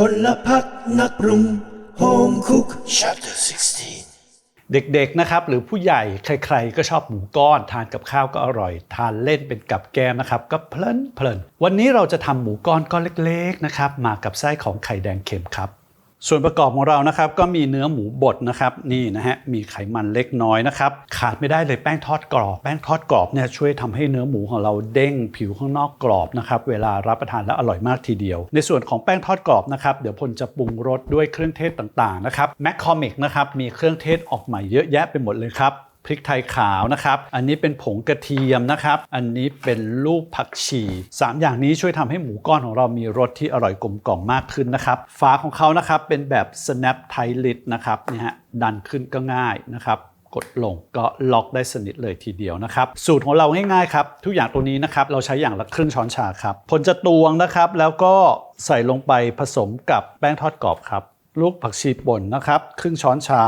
พลพักนักปรุง Home Cook Chapter 16 เด็กๆนะครับหรือผู้ใหญ่ใครๆ ก็ชอบหมูก้อนทานกับข้าวก็อร่อย ทานเล่นเป็นกับแกมนะครับก็เพลินเพลินวันนี้เราจะทำหมูก้อนก้อนเล็กๆนะครับมากับไส้ของไข่แดงเค็มครับ ส่วนประกอบของเรานะครับก็มีเนื้อหมูบดนะครับนี่นะฮะมีไขมันเล็กน้อยนะครับขาดไม่ได้เลยแป้งทอดกรอบ แป้งทอดกรอบเนี่ยช่วยทำให้เนื้อหมูของเราเด้งผิวข้างนอกกรอบนะครับเวลารับประทานแล้วอร่อยมากทีเดียว ในส่วนของแป้งทอดกรอบนะครับเดี๋ยวพลจะปรุงรสด้วยเครื่องเทศต่างๆนะครับแมคคอมิกนะครับมีเครื่องเทศออกใหม่เยอะแยะไปหมดเลยครับ พริกไทยขาวนะครับ อันนี้เป็นผงกระเทียมนะครับ อันนี้เป็นลูกผักชี 3 อย่างนี้ช่วยทำให้หมูก้อนของเรามีรสที่อร่อยกลมกล่อมมากขึ้นนะครับ ฝาของเขานะครับเป็นแบบ snap tight lid นะครับนี่ฮะดันขึ้นก็ง่ายนะครับกดลงก็ล็อกได้สนิทเลยทีเดียวนะครับ สูตรของเราง่ายๆครับทุกอย่างตัวนี้นะครับเราใช้อย่างละครึ่งช้อนชาครับผลจะตวงนะครับแล้วก็ใส่ลงไปผสมกับแป้งทอดกรอบครับลูกผักชีป่นนะครับ ครึ่งช้อนชา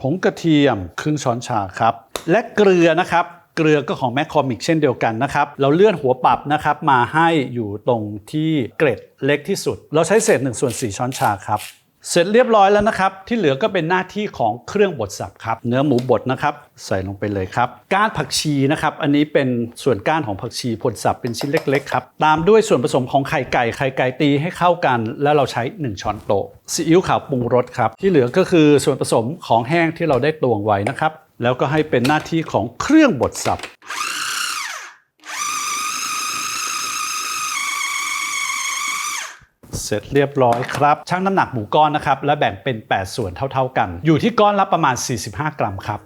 ผงกระเทียมครึ่งช้อนชาครับ และเกลือนะครับเกลือก็ของแมคคอมิกเช่นเดียวกันนะครับ เราเลื่อนหัวปรับนะครับมาให้อยู่ตรงที่เกร็ดเล็กที่สุด เราใช้เศษ1ส่วน4ช้อนชาครับ เสร็จเรียบร้อยแล้วนะครับ ที่เหลือก็เป็นหน้าที่ของเครื่องบดสับครับ เนื้อหมูบดนะครับ ใส่ลงไปเลยครับ ก้านผักชีนะครับ อันนี้เป็นส่วนก้านของผักชีผลสับเป็นชิ้นเล็ก ๆ ครับ ตามด้วยส่วนผสมของไข่ไก่ไข่ไก่ตีให้เข้ากัน แล้วเราใช้ 1 ช้อนโต๊ะซีอิ๊วขาวปรุงรสครับ ที่เหลือก็คือส่วนผสมของแห้งที่เราได้ตวงไว้นะครับแล้วก็ให้เป็นหน้าที่ของเครื่องบดสับ สร็จเรียบร้อยครับชั่งน้ำหนักหมูก้อนนะครับและแบ่งเป็น 8 ส่วนเท่า ๆกัน อยู่ที่ก้อนละประมาณ 45 กรัมครับ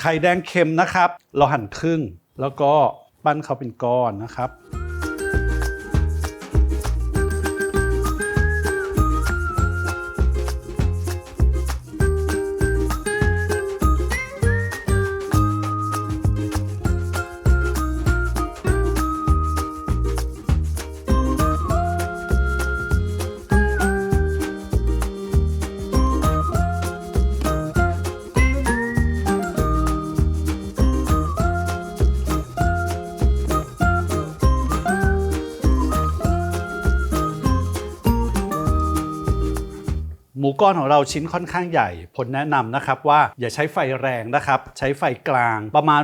ไข่แดงเค็มนะครับ เราหั่นครึ่งแล้วก็ปั้นเขาเป็นก้อนนะครับ ก้อนของเราชิ้นค่อนข้างใหญ่ผลแนะนำนะครับว่าอย่าใช้ไฟแรงนะครับใช้ไฟกลางประมาณ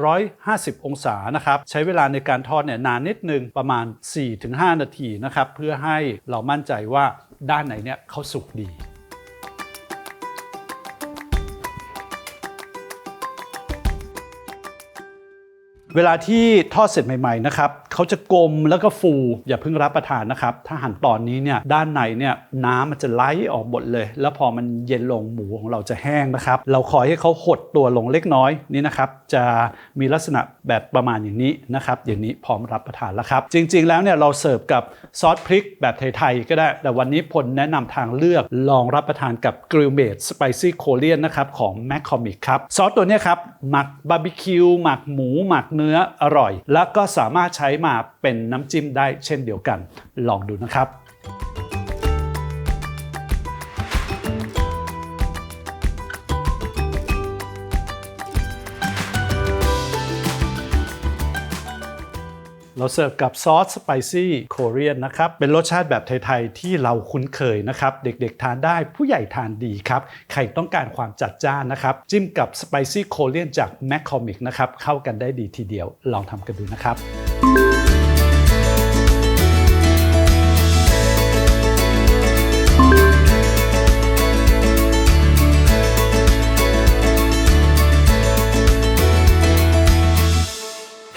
140-150 องศานะครับใช้เวลาในการทอดเนี่ยนานนิดนึงประมาณ 4-5 นาทีนะครับเพื่อให้เรามั่นใจว่าด้านไหนเนี่ยเขาสุกดีเวลาที่ทอดเสร็จใหม่ ๆ นะครับเขาจะกลมแล้วก็ฟูอย่าเพิ่งรับประทานนะครับ ถ้าหั่นตอนนี้เนี่ยด้านในเนี่ยน้ำมันจะไหลออกหมดเลย แล้วพอมันเย็นลงหมูของเราจะแห้งนะครับ เราคอยให้เขาหดตัวลงเล็กน้อยนี่นะครับ จะมีลักษณะแบบประมาณอย่างนี้นะครับอย่างนี้พร้อมรับประทานแล้วครับ จริง ๆ แล้วเนี่ยเราเสิร์ฟกับซอสพริกแบบไทยๆก็ได้ แต่วันนี้พลแนะนำทางเลือกลองรับประทานกับกริลเมดสไปซี่โคเรียนนะครับของแมคคอมิกครับซอสตัวนี้ครับหมักบาร์บีคิวหมักหมูหมักเนื้ออร่อย แล้วก็สามารถใช้มาเป็นน้ำจิ้มได้เช่นเดียวกัน ลองดูนะครับเราเสิร์ฟกับซอสสไปซี่โคเรียนนะครับ เป็นรสชาติแบบไทย ๆ ที่เราคุ้นเคยนะครับ เด็ก ๆ ทานได้ผู้ใหญ่ทานดีครับ ใครต้องการความจัดจ้านนะครับ จิ้มกับสไปซี่โคเรียนจากแมคคอมิกนะครับ เข้ากันได้ดีทีเดียว ลองทำกันดูนะครับ ห